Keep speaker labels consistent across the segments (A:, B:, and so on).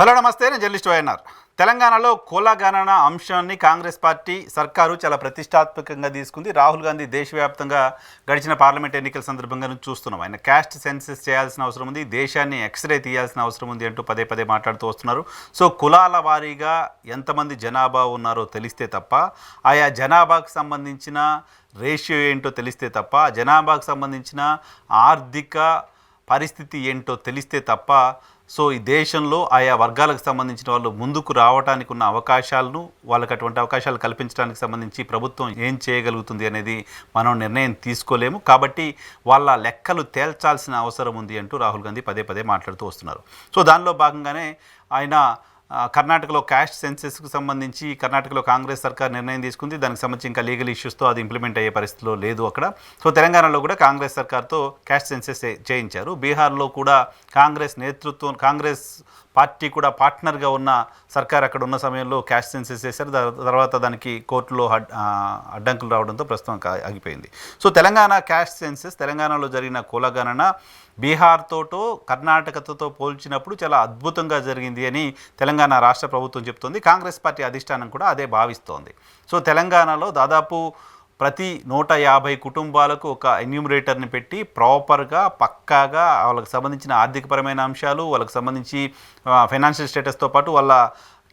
A: Hello నమస్తే నేను journalist YNR. తెలంగాణలో కులగణన అంశాన్ని కాంగ్రెస్ పార్టీ సర్కారు చాలా ప్రతిష్టాత్మకంగా తీసుకుంది. రాహుల్ గాంధీ దేశవ్యాప్తంగా గడిచిన పార్లమెంట్ ఎన్నికల సందర్భంగా చూస్తున్నాం ఆయన క్యాస్ట్ సెన్సెస్ చేయాల్సిన అవసరం ఉంది దేశాన్ని ఎక్స్రే తీయాల్సిన అవసరం ఉంది అంటూ పదే పదే మాట్లాడుతూ వస్తున్నారు. సో కులాల వారీగా ఎంతమంది జనాభా ఉన్నారో తెలిస్తే తప్ప ఆయా జనాభాకు సంబంధించిన రేషియో ఏంటో తెలిస్తే తప్ప జనాభాకు సంబంధించిన ఆర్థిక పరిస్థితి ఏంటో తెలిస్తే తప్ప సో ఈ దేశంలో ఆయా వర్గాలకు సంబంధించిన వాళ్ళు ముందుకు రావడానికి ఉన్న అవకాశాలను వాళ్ళకి అటువంటి అవకాశాలు కల్పించడానికి సంబంధించి ప్రభుత్వం ఏం చేయగలుగుతుంది అనేది మనం నిర్ణయం తీసుకోలేము. కాబట్టి వాళ్ళ లెక్కలు తేల్చాల్సిన అవసరం ఉంది అంటూ రాహుల్ గాంధీ పదే పదే మాట్లాడుతూ వస్తున్నారు. సో దానిలో భాగంగానే ఆయన కర్ణాటకలో క్యాస్ట్ సెన్సెస్కు సంబంధించి కర్ణాటకలో కాంగ్రెస్ సర్కార్ నిర్ణయం తీసుకుంది. దానికి సంబంధించి ఇంకా లీగల్ ఇష్యూస్తో అది ఇంప్లిమెంట్ అయ్యే పరిస్థితిలో లేదు అక్కడ. సో తెలంగాణలో కూడా కాంగ్రెస్ సర్కార్తో క్యాస్ట్ సెన్సెస్ చేయించారు. బీహార్లో కూడా కాంగ్రెస్ నేతృత్వం కాంగ్రెస్ పార్టీ కూడా పార్ట్నర్గా ఉన్న సర్కార్ అక్కడ ఉన్న సమయంలో క్యాష్ సెన్సెస్ చేశారు తర్వాత దానికి కోర్టులో అడ్డంకులు రావడంతో ప్రస్తుతం ఆగిపోయింది. సో తెలంగాణ క్యాష్ సెన్సెస్ తెలంగాణలో జరిగిన కులగణన బీహార్తోటో కర్ణాటకతో పోల్చినప్పుడు చాలా అద్భుతంగా జరిగింది అని తెలంగాణ రాష్ట్ర ప్రభుత్వం చెప్తోంది. కాంగ్రెస్ పార్టీ అధిష్టానం కూడా అదే భావిస్తోంది. సో తెలంగాణలో దాదాపు ప్రతి నూట యాభై కుటుంబాలకు ఒక ఎన్యూమరేటర్ని పెట్టి ప్రాపర్గా పక్కాగా వాళ్ళకి సంబంధించిన ఆర్థికపరమైన అంశాలు వాళ్ళకి సంబంధించి ఫైనాన్షియల్ స్టేటస్తో పాటు వాళ్ళ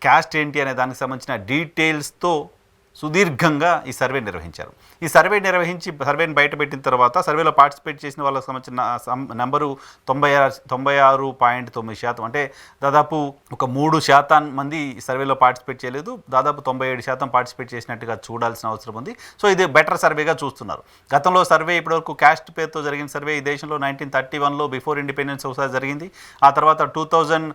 A: క్యాస్ట్ ఏంటి అనే దానికి సంబంధించిన డీటెయిల్స్తో సుదీర్ఘంగా ఈ సర్వే నిర్వహించారు. ఈ సర్వే నిర్వహించి సర్వేని బయటపెట్టిన తర్వాత సర్వేలో పార్టిసిపేట్ చేసిన వాళ్ళకి సంబంధించిన నెంబరు తొంభై ఆరు తొంభై ఆరు పాయింట్ తొమ్మిది శాతం. అంటే దాదాపు ఒక మూడు శాతం మంది ఈ సర్వేలో పార్టిసిపేట్ చేయలేదు. దాదాపు తొంభై ఏడు శాతం పార్టిసిపేట్ చేసినట్టుగా చూడాల్సిన అవసరం ఉంది. సో ఇది బెటర్ సర్వేగా చూస్తున్నారు. గతంలో సర్వే ఇప్పటివరకు క్యాస్ట్ పేరుతో జరిగిన సర్వే ఈ దేశంలో నైన్టీన్ థర్టీ వన్లో బిఫోర్ ఇండిపెండెన్స్ ఒకసారి జరిగింది. ఆ తర్వాత టూ థౌజండ్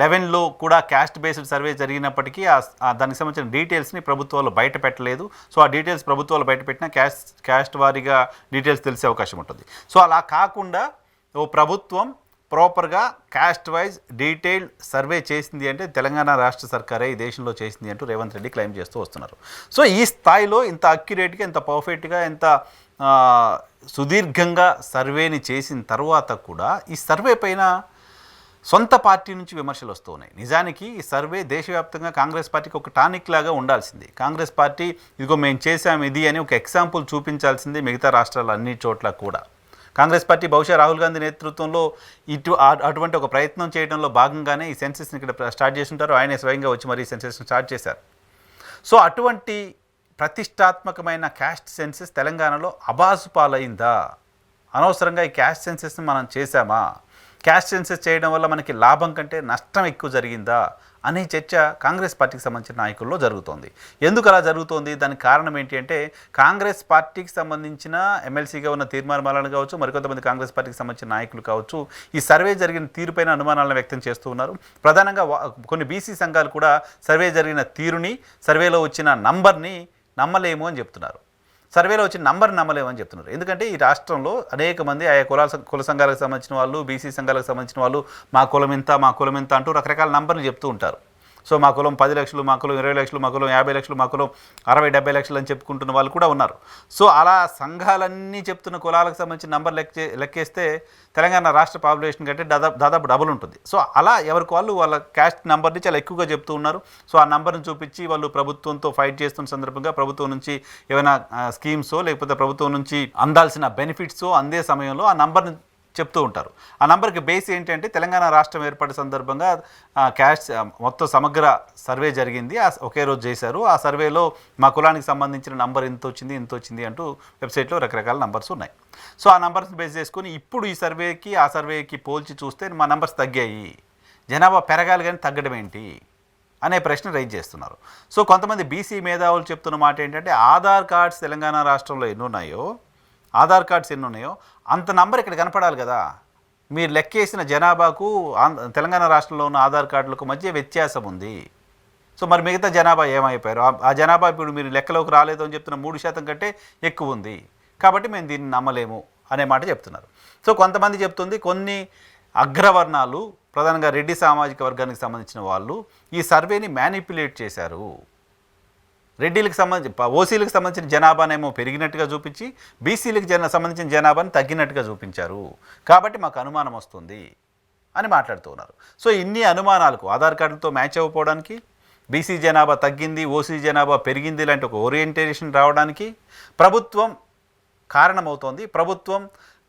A: లెవెన్లో కూడా క్యాస్ట్ బేస్డ్ సర్వే జరిగినప్పటికీ ఆ దానికి సంబంధించిన డీటెయిల్స్ని ప్రభుత్వాలు బయట పెట్టలేదు. సో ఆ డీటెయిల్స్ ప్రభుత్వాలు బయట పెట్టినా క్యాస్ట్ క్యాస్ట్ వారీగా డీటెయిల్స్ తెలిసే అవకాశం ఉంటుంది. సో అలా కాకుండా ఓ ప్రభుత్వం ప్రాపర్గా క్యాస్ట్ వైజ్ డీటెయిల్డ్ సర్వే చేసింది అంటే తెలంగాణ రాష్ట్ర సర్కారే ఈ దేశంలో చేసింది అంటూ రేవంత్ రెడ్డి క్లెయిమ్ చేస్తూ వస్తున్నారు. సో ఈ స్థాయిలో ఇంత అక్యురేట్గా ఇంత పర్ఫెక్ట్గా ఇంత సుదీర్ఘంగా సర్వేని చేసిన తర్వాత కూడా ఈ సర్వే పైన సొంత పార్టీ నుంచి విమర్శలు వస్తూ ఉన్నాయి. నిజానికి ఈ సర్వే దేశవ్యాప్తంగా కాంగ్రెస్ పార్టీకి ఒక టానిక్ లాగా ఉండాల్సింది. కాంగ్రెస్ పార్టీ ఇదిగో మేము చేసాం ఇది అని ఒక ఎగ్జాంపుల్ చూపించాల్సింది మిగతా రాష్ట్రాలు అన్ని చోట్ల కూడా. కాంగ్రెస్ పార్టీ బహుశా రాహుల్ గాంధీ నేతృత్వంలో ఇటు అటువంటి ఒక ప్రయత్నం చేయడంలో భాగంగానే ఈ సెన్సెస్ని ఇక్కడ స్టార్ట్ చేస్తుంటారు. ఆయనే స్వయంగా వచ్చి మరి ఈ సెన్సెస్ని స్టార్ట్ చేశారు. సో అటువంటి ప్రతిష్టాత్మకమైన క్యాస్ట్ సెన్సెస్ తెలంగాణలో అబాసు పాలైందా అనవసరంగా ఈ క్యాస్ట్ సెన్సెస్ని మనం చేశామా? క్యాస్ట్ సెన్సెస్ చేయడం వల్ల మనకి లాభం కంటే నష్టం ఎక్కువ జరిగిందా అనే చర్చ కాంగ్రెస్ పార్టీకి సంబంధించిన నాయకుల్లో జరుగుతోంది. ఎందుకు అలా జరుగుతోంది? దానికి కారణం ఏంటి అంటే కాంగ్రెస్ పార్టీకి సంబంధించిన ఎమ్మెల్సీగా ఉన్న తీర్మానమాలను కావచ్చు మరికొంతమంది కాంగ్రెస్ పార్టీకి సంబంధించిన నాయకులు కావచ్చు ఈ సర్వే జరిగిన తీరుపైన అనుమానాలను వ్యక్తం చేస్తూ ఉన్నారు. ప్రధానంగా కొన్ని బీసీ సంఘాలు కూడా సర్వే జరిగిన తీరుని సర్వేలో వచ్చిన నంబర్ని నమ్మలేము అని చెప్తున్నారు. సర్వేలో వచ్చిన నంబర్ నమ్మలేమని చెప్తున్నారు. ఎందుకంటే ఈ రాష్ట్రంలో అనేక మంది ఆయా కులాల కుల సంఘాలకు సంబంధించిన వాళ్ళు బీసీ సంఘాలకు సంబంధించిన వాళ్ళు మా కులం ఇంత మా కులం ఇంత అంటూ రకరకాల నంబర్లు చెప్తూ ఉంటారు. సో మా కులం పది లక్షలు మా కులం ఇరవై లక్షలు మా కులం యాభై లక్షలు మా కులం అరవై డెబ్బై లక్షలు అని చెప్పుకుంటున్న వాళ్ళు కూడా ఉన్నారు. సో అలా సంఘాలన్నీ చెప్తున్న కులాలకు సంబంధించిన నంబర్ లెక్క లెక్కేస్తే తెలంగాణ రాష్ట్ర పాపులేషన్ కంటే దాదాపు దాదాపు డబుల్ ఉంటుంది. సో అలా ఎవరికి వాళ్ళు వాళ్ళ క్యాస్ట్ నెంబర్ని చాలా ఎక్కువగా చెప్తూ ఉన్నారు. సో ఆ నెంబర్ని చూపించి వాళ్ళు ప్రభుత్వంతో ఫైట్ చేస్తున్న సందర్భంగా ప్రభుత్వం నుంచి ఏమైనా స్కీమ్సో లేకపోతే ప్రభుత్వం నుంచి అందాల్సిన బెనిఫిట్స్ అందే సమయంలో ఆ నంబర్ని చెప్తూ ఉంటారు. ఆ నంబర్కి బేస్ ఏంటంటే తెలంగాణ రాష్ట్రం ఏర్పడే సందర్భంగా క్యాష్ మొత్తం సమగ్ర సర్వే జరిగింది. ఆ ఒకే రోజు చేశారు. ఆ సర్వేలో మా కులానికి సంబంధించిన నంబర్ ఇంత వచ్చింది ఇంత వచ్చింది అంటూ వెబ్సైట్లో రకరకాల నంబర్స్ ఉన్నాయి. సో ఆ నంబర్స్ బేస్ చేసుకుని ఇప్పుడు ఈ సర్వేకి ఆ సర్వేకి పోల్చి చూస్తే మా నంబర్స్ తగ్గాయి. జనాభా పెరగాలి కానీ తగ్గడం ఏంటి? అనే ప్రశ్న రైజ్ చేస్తున్నారు. సో కొంతమంది బీసీ మేధావులు చెప్తున్న మాట ఏంటంటే ఆధార్ కార్డ్స్ తెలంగాణ రాష్ట్రంలో ఎన్ని ఉన్నాయో ఆధార్ కార్డ్స్ ఎన్ని ఉన్నాయో అంత నంబర్ ఇక్కడ కనపడాలి కదా. మీరు లెక్కేసిన జనాభాకు ఆంధ్ర తెలంగాణ రాష్ట్రంలో ఉన్న ఆధార్ కార్డులకు మధ్య వ్యత్యాసం ఉంది. సో మరి మిగతా జనాభా ఏమైపోయారు? ఆ- ఆ జనాభా ఇప్పుడు మీరు లెక్కలోకి రాలేదు అని చెప్తున్న మూడు శాతం కంటే ఎక్కువ ఉంది. కాబట్టి మేము దీన్ని నమ్మలేము అనే మాట చెప్తున్నారు. సో కొంతమంది చెప్తుంది కొన్ని అగ్రవర్ణాలు ప్రధానంగా రెడ్డి సామాజిక వర్గానికి సంబంధించిన వాళ్ళు ఈ సర్వేని మ్యానిపులేట్ చేశారు. రెడ్డిలకు సంబంధించి ఓసీలకు సంబంధించిన జనాభానేమో పెరిగినట్టుగా చూపించి బీసీలకు జన సంబంధించిన జనాభాని తగ్గినట్టుగా చూపించారు. కాబట్టి మాకు అనుమానం వస్తుంది అని మాట్లాడుతూ ఉన్నారు సో ఇన్ని అనుమానాలకు ఆధార్ కార్డులతో మ్యాచ్ అవ్వకపోవడానికి బీసీ జనాభా తగ్గింది ఓసీ జనాభా పెరిగింది లాంటి ఒక ఓరియంటేషన్ రావడానికి ప్రభుత్వం కారణమవుతోంది. ప్రభుత్వం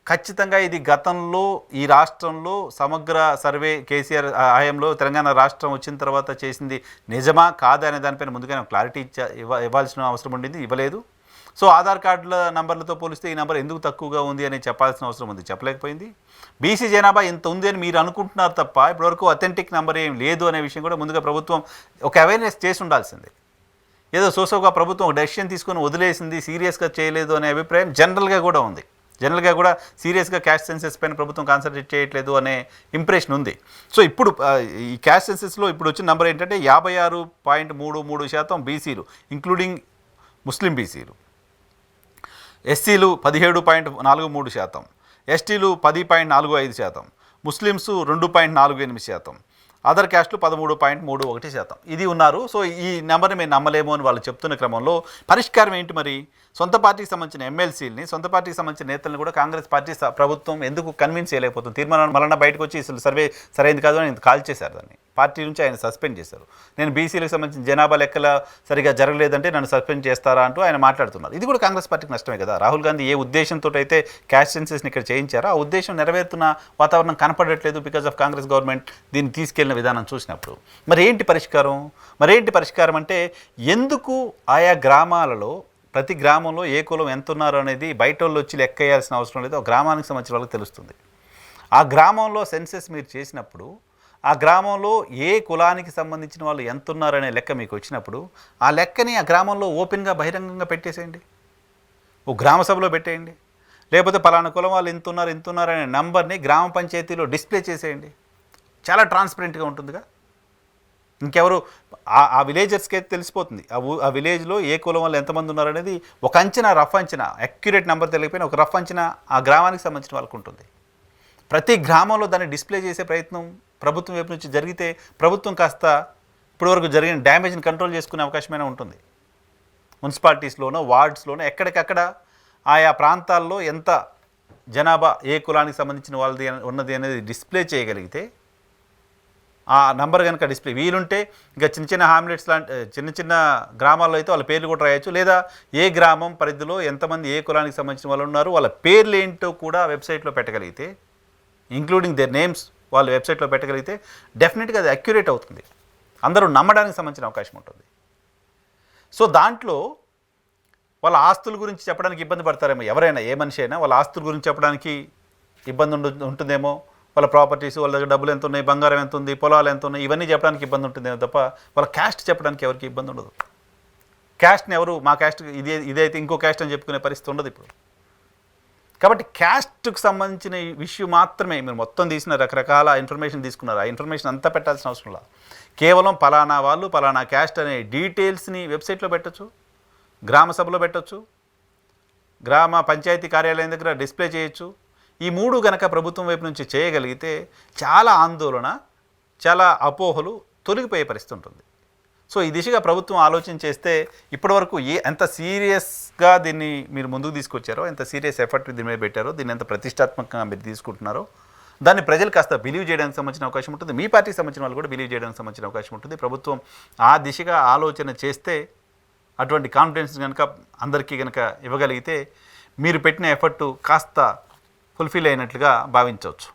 A: ఖచ్చితంగా ఇది గతంలో ఈ రాష్ట్రంలో సమగ్ర సర్వే కేసీఆర్ హయాంలో తెలంగాణ రాష్ట్రం వచ్చిన తర్వాత చేసింది నిజమా కాదా అనే దానిపైన ముందుగానే క్లారిటీ ఇచ్చా ఇవ్వాల్సిన అవసరం ఉండింది ఇవ్వలేదు. సో ఆధార్ కార్డుల నంబర్లతో పోలిస్తే ఈ నెంబర్ ఎందుకు తక్కువగా ఉంది అని చెప్పాల్సిన అవసరం ఉంది చెప్పలేకపోయింది. బీసీ జనాభా ఇంత ఉంది అని మీరు అనుకుంటున్నారు తప్ప ఇప్పటివరకు అథెంటిక్ నెంబర్ ఏం లేదు అనే విషయం కూడా ముందుగా ప్రభుత్వం ఒక అవేర్నెస్ చేసి ఉండాల్సిందే. ఏదో సోసోగా ప్రభుత్వం ఒక డెసిషన్ తీసుకొని వదిలేసింది సీరియస్గా చేయలేదు అనే అభిప్రాయం జనరల్గా కూడా ఉంది. జనరల్గా కూడా సీరియస్గా క్యాష్ సెన్సెస్ పైన ప్రభుత్వం కాన్సన్ట్రేట్ చేయట్లేదు అనే ఇంప్రెషన్ ఉంది. సో ఇప్పుడు ఈ క్యాష్ సెన్సెస్లో ఇప్పుడు వచ్చిన నెంబర్ ఏంటంటే యాభై ఆరు పాయింట్ మూడు మూడు శాతం బీసీలు ఇంక్లూడింగ్ ముస్లిం బీసీలు. ఎస్సీలు పదిహేడు పాయింట్ నాలుగు మూడు శాతం ఎస్టీలు పది పాయింట్ నాలుగు ఐదు శాతం ముస్లిమ్స్ రెండు పాయింట్ నాలుగు ఎనిమిది శాతం. అదర్ క్యాస్ట్లు పదమూడు పాయింట్ మూడు ఒకటి శాతం. ఇది ఉన్నారు. సో ఈ నెంబర్ని మేము నమ్మలేము అని వాళ్ళు చెప్తున్న క్రమంలో పరిష్కారం ఏంటి మరి? సొంత పార్టీకి సంబంధించిన ఎమ్మెల్సీలని సొంత పార్టీకి సంబంధించిన నేతలను కూడా కాంగ్రెస్ పార్టీ స- ప్రభుత్వం ఎందుకు కన్విన్స్ చేయలేకపోతుంది? తీర్మానం మళ్ళీ బయటకు వచ్చి అసలు సర్వే సరైనది కాదు అని కాల్ చేశారు దాన్ని. పార్టీ నుంచి ఆయన సస్పెండ్ చేశారు. నేను బీసీలకు సంబంధించిన జనాభా లెక్కల సరిగా జరగలేదంటే నన్ను సస్పెండ్ చేస్తారా అంటూ ఆయన మాట్లాడుతున్నారు. ఇది కూడా కాంగ్రెస్ పార్టీకి నష్టమే కదా. రాహుల్ గాంధీ ఏ ఉద్దేశంతో అయితే క్యాష్ సెన్సెస్ని ఇక్కడ చేయించారో ఆ ఉద్దేశం నెరవేరుతున్న వాతావరణం కనపడట్లేదు బికాజ్ ఆఫ్ కాంగ్రెస్ గవర్నమెంట్ దీన్ని తీసుకెళ్ళిన విధానం చూసినప్పుడు. మరి ఏంటి పరిష్కారం? మరేంటి పరిష్కారం అంటే ఎందుకు ఆయా గ్రామాలలో ప్రతి గ్రామంలో ఏ కులం ఎంత ఉన్నారు అనేది బయట వాళ్ళు వచ్చి లెక్క వేయాల్సిన అవసరం లేదు. ఆ గ్రామానికి సంబంధించిన వాళ్ళకి తెలుస్తుంది. ఆ గ్రామంలో సెన్సెస్ మీరు చేసినప్పుడు ఆ గ్రామంలో ఏ కులానికి సంబంధించిన వాళ్ళు ఎంత ఉన్నారనే లెక్క మీకు వచ్చినప్పుడు ఆ లెక్కని ఆ గ్రామంలో ఓపెన్గా బహిరంగంగా పెట్టేసేయండి. ఓ గ్రామ సభలో పెట్టేయండి. లేకపోతే పలానా కులం వాళ్ళు ఇంత ఉన్నారు ఇంత ఉన్నారు అనే నెంబర్ని గ్రామ పంచాయతీలో డిస్ప్లే చేసేయండి. చాలా ట్రాన్స్పరెంట్గా ఉంటుందిగా. ఇంకెవరు ఆ ఆ విలేజర్స్కి అయితే తెలిసిపోతుంది. ఆ ఆ విలేజ్లో ఏ కులం వాళ్ళు ఎంతమంది ఉన్నారు అనేది ఒక అంచనా రఫ్ అంచనా అక్యురేట్ నెంబర్ తెలియకపోయినా ఒక రఫ్ అంచనా ఆ గ్రామానికి సంబంధించిన వాళ్ళకు ఉంటుంది. ప్రతి గ్రామంలో దాన్ని డిస్ప్లే చేసే ప్రయత్నం ప్రభుత్వం వైపు నుంచి జరిగితే ప్రభుత్వం కాస్త ఇప్పటివరకు జరిగిన డ్యామేజ్ని కంట్రోల్ చేసుకునే అవకాశమైనా ఉంటుంది. మున్సిపాలిటీస్లోనో వార్డ్స్లోనో ఎక్కడికక్కడ ఆయా ప్రాంతాల్లో ఎంత జనాభా ఏ కులానికి సంబంధించిన వాళ్ళది ఉన్నది అనేది డిస్ప్లే చేయగలిగితే ఆ నంబర్ కనుక డిస్ప్లే వీలుంటే ఇంకా చిన్న చిన్న హామ్లెట్స్ లాంటి చిన్న చిన్న గ్రామాల్లో అయితే వాళ్ళ పేర్లు కూడా రాయొచ్చు. లేదా ఏ గ్రామం పరిధిలో ఎంతమంది ఏ కులానికి సంబంధించిన వాళ్ళు ఉన్నారు వాళ్ళ పేర్లు ఏంటో కూడా వెబ్సైట్లో పెట్టగలిగితే ఇంక్లూడింగ్ దేర్ నేమ్స్ వాళ్ళ వెబ్సైట్లో పెట్టగలిగితే డెఫినెట్గా అది అక్యురేట్ అవుతుంది. అందరూ నమ్మడానికి సంబంధించిన అవకాశం ఉంటుంది. సో దాంట్లో వాళ్ళ ఆస్తుల గురించి చెప్పడానికి ఇబ్బంది పడతారేమో ఎవరైనా ఏ మనిషి అయినా వాళ్ళ ఆస్తుల గురించి చెప్పడానికి ఇబ్బంది ఉంటుందేమో? వాళ్ళ ప్రాపర్టీస్ వాళ్ళ దగ్గర డబ్బులు ఎంత ఉన్నాయి బంగారం ఎంత ఉంది పొలాలు ఎంత ఉన్నాయి ఇవన్నీ చెప్పడానికి ఇబ్బంది ఉంటుందేమో తప్ప వాళ్ళ క్యాస్ట్ చెప్పడానికి ఎవరికి ఇబ్బంది ఉండదు. క్యాస్ట్ని ఎవరు మా క్యాస్ట్ ఇదే ఇదైతే ఇంకో క్యాస్ట్ అని చెప్పుకునే పరిస్థితి ఉండదు ఇప్పుడు. కాబట్టి క్యాస్ట్కు సంబంధించిన విషయం మాత్రమే. మీరు మొత్తం తీసిన రకరకాల ఇన్ఫర్మేషన్ తీసుకున్నారు. ఆ ఇన్ఫర్మేషన్ అంతా పెట్టాల్సిన అవసరం లేదు కేవలం పలానా వాళ్ళు పలానా క్యాస్ట్ అనే డీటెయిల్స్ని వెబ్సైట్లో పెట్టొచ్చు గ్రామ సభలో పెట్టొచ్చు గ్రామ పంచాయతీ కార్యాలయం దగ్గర డిస్ప్లే చేయొచ్చు. ఈ మూడు గనక ప్రభుత్వం వైపు నుంచి చేయగలిగితే చాలా ఆందోళన చాలా అపోహలు తొలగిపోయే పరిస్థితి ఉంటుంది. సో ఈ దిశగా ప్రభుత్వం ఆలోచన చేస్తే ఇప్పటివరకు ఏ ఎంత సీరియస్గా దీన్ని మీరు ముందుకు తీసుకొచ్చారో ఎంత సీరియస్ ఎఫర్ట్ దీని మీద పెట్టారో దీన్ని ఎంత ప్రతిష్టాత్మకంగా మీరు తీసుకుంటున్నారో దాన్ని ప్రజలు కాస్త బిలీవ్ చేయడానికి సంబంధించిన అవకాశం ఉంటుంది. మీ పార్టీకి సంబంధించిన వాళ్ళు కూడా బిలీవ్ చేయడానికి సంబంధించిన అవకాశం ఉంటుంది. ప్రభుత్వం ఆ దిశగా ఆలోచన చేస్తే అటువంటి కాన్ఫిడెన్స్ కనుక అందరికీ కనుక ఇవ్వగలిగితే మీరు పెట్టిన ఎఫర్టు కాస్త ఫుల్ఫిల్ అయినట్లుగా భావించవచ్చు.